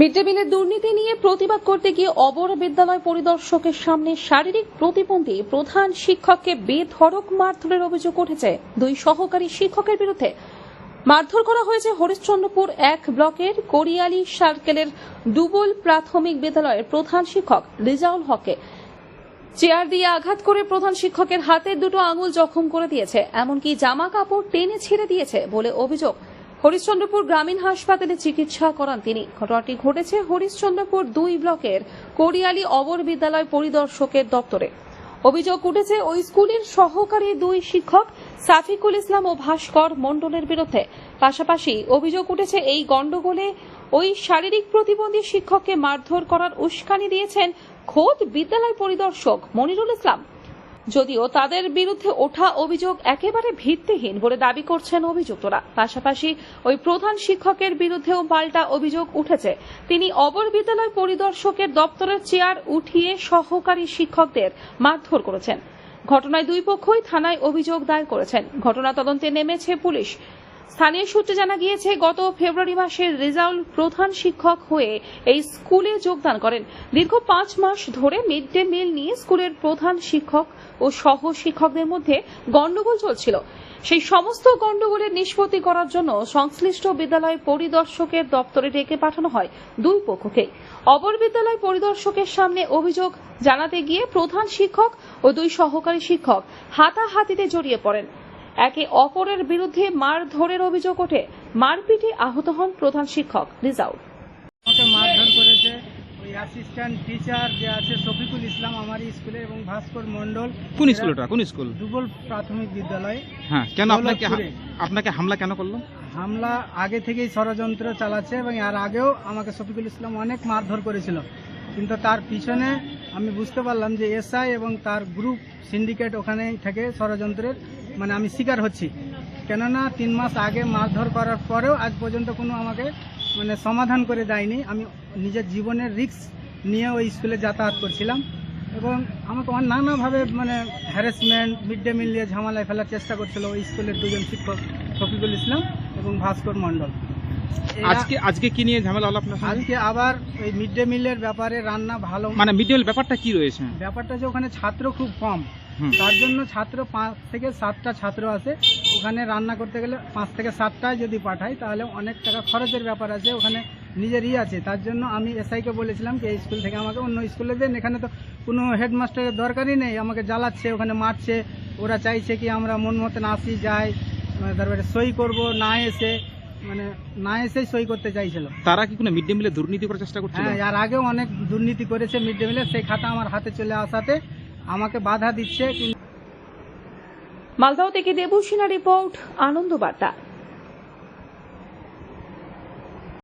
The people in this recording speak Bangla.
মিড ডে মিলের দুর্নীতি নিয়ে প্রতিবাদ করতে গিয়ে অবর বিদ্যালয় পরিদর্শকের সামনে শারীরিক প্রতিবন্ধী প্রধান শিক্ষককে বেধড়ক মারধরের অভিযোগ উঠেছে। দুই সহকারী শিক্ষকের বিরুদ্ধে মারধর করা হয়েছে হরিশ্চন্দ্রপুর এক ব্লকের কোরিয়ালি সার্কেলের ডুবল প্রাথমিক বিদ্যালয়ের প্রধান শিক্ষক রিজাউল হককে। চেয়ার দিয়ে আঘাত করে প্রধান শিক্ষকের হাতের দুটো আঙুল জখম করে দিয়েছে। এমনকি জামা কাপড় টেনে ছিঁড়ে দিয়েছে বলে অভিযোগ। হরিশ্চন্দ্রপুর গ্রামীণ হাসপাতালে চিকিৎসা করান তিনি। ঘটনাটি ঘটেছে হরিশ্চন্দ্রপুর দুই ব্লকের কোরিয়ালি অবর বিদ্যালয় পরিদর্শকের দপ্তরে। অভিযোগ উঠেছে, ওই স্কুলের সহকারী দুই শিক্ষক সাফিকুল ইসলাম ও ভাস্কর মণ্ডলের বিরুদ্ধে। পাশাপাশি অভিযোগ উঠেছে, এই গন্ডগোলে ওই শারীরিক প্রতিবন্ধী শিক্ষককে মারধর করার উস্কানি দিয়েছেন খোদ বিদ্যালয় পরিদর্শক মনিরুল ইসলাম। যদিও তাদের বিরুদ্ধে ওঠা অভিযোগ একেবারে ভিত্তিহীন বলে দাবি করছেন অভিযুক্তরা। পাশাপাশি ওই প্রধান শিক্ষকের বিরুদ্ধেও পাল্টা অভিযোগ উঠেছে। তিনি অবর বিদ্যালয় পরিদর্শকের দপ্তরের চেয়ার উঠিয়ে সহকারী শিক্ষকদের মারধর করেছেন। ঘটনায় দুই পক্ষই থানায় অভিযোগ দায়ের করেছেন। ঘটনা তদন্তে নেমেছে পুলিশ। স্থানীয় সূত্রে জানা গিয়েছে, গত ফেব্রুয়ারি মাসে রেজাউল প্রধান শিক্ষক হয়ে এই স্কুলে যোগদান করেন। দীর্ঘ পাঁচ মাস ধরে মিড ডে মিল নিয়ে স্কুলের প্রধান শিক্ষক ও সহ শিক্ষকদের মধ্যে গন্ডগোল চলছিল। সেই সমস্ত গন্ডগোলের নিষ্পত্তি করার জন্য সংশ্লিষ্ট বিদ্যালয় পরিদর্শকের দপ্তরে ডেকে পাঠানো হয় দুই পক্ষকে। অপর বিদ্যালয় পরিদর্শকের সামনে অভিযোগ জানাতে গিয়ে প্রধান শিক্ষক ও দুই সহকারী শিক্ষক হাতাহাতিতে জড়িয়ে পড়েন। একে অপরের বিরুদ্ধে মারধরের অভিযোগ ওঠে। মারপিটে আহত হন প্রধান শিক্ষক রিজাউল। আমাকে মারধর করেছে ওই অ্যাসিস্ট্যান্ট টিচার যে আছে শফিকুল ইসলাম আমার স্কুলে এবং ভাস্কর মন্ডল কোন স্কুল ওটা? কোন স্কুল? দুবল প্রাথমিক বিদ্যালয়। হ্যাঁ কেন আপনাকে। আপনাকে হামলা কেন করল? হামলা আগে থেকেই ষড়যন্ত্র চালাচ্ছে এবং এর আগেও আমাকে শফিকুল ইসলাম অনেক মারধর করেছিল। কিন্তু তার পিছনে আমি বুঝতে পারলাম যে এসআই এবং তার গ্রুপ সিন্ডিকেট ওখানে থেকে ষড়যন্ত্রের। মানে আমি শিকার হচ্ছি। কেননা তিন মাস আগে মারধর করার পরেও আজ পর্যন্ত কোনো আমাকে মানে সমাধান করে দেয়নি। আমি নিজের জীবনের রিস্ক নিয়ে ওই স্কুলে যাতায়াত করছিলাম এবং আমাকে নানাভাবে মানে হ্যারাসমেন্ট মিড ডে মিল নিয়ে ঝামেলায় ফেলার চেষ্টা করছিল ওই স্কুলের দুজন শিক্ষক শফিকুল ইসলাম এবং ভাস্কর মণ্ডল। আজকে আজকে কি নিয়ে ঝামেলা হলো আপনার আজকে আবার ওই মিড ডে মিলের ব্যাপারে রান্না ভালো মানে মিড ডে মিল ব্যাপারটা কি রয়েছে? ব্যাপারটা যে ওখানে ছাত্র খুব কম। তার জন্য ছাত্র পাঁচ থেকে সাতটা ছাত্র আছে। ওখানে রান্না করতে গেলে পাঁচ থেকে সাতটায় যদি পাঠাই তাহলে অনেক টাকা খরচের ব্যাপার আছে ওখানে নিজের নিজেরই আছে। তার জন্য আমি এসআইকে বলেছিলাম যে এই স্কুল থেকে আমাকে অন্য স্কুলে দেন। এখানে তো কোনো হেডমাস্টারের দরকারই নেই। আমাকে জ্বালাচ্ছে ওখানে মারছে। ওরা চাইছে কি আমরা মন মতন আসি যাই। মানে তারপরে সই করব না এসে। মানে না এসে সই করতে চাইছিল। তারা কি কোনো মিড ডে মিলে দুর্নীতি করার চেষ্টা করছিল? হ্যাঁ আর আগেও অনেক দুর্নীতি করেছে মিড ডে মিলে। সেই খাতা আমার হাতে চলে আসাতে আমাকে বাধা দিচ্ছে মালদাও থেকে দেবুসিনা রিপোর্ট আনন্দ বার্তা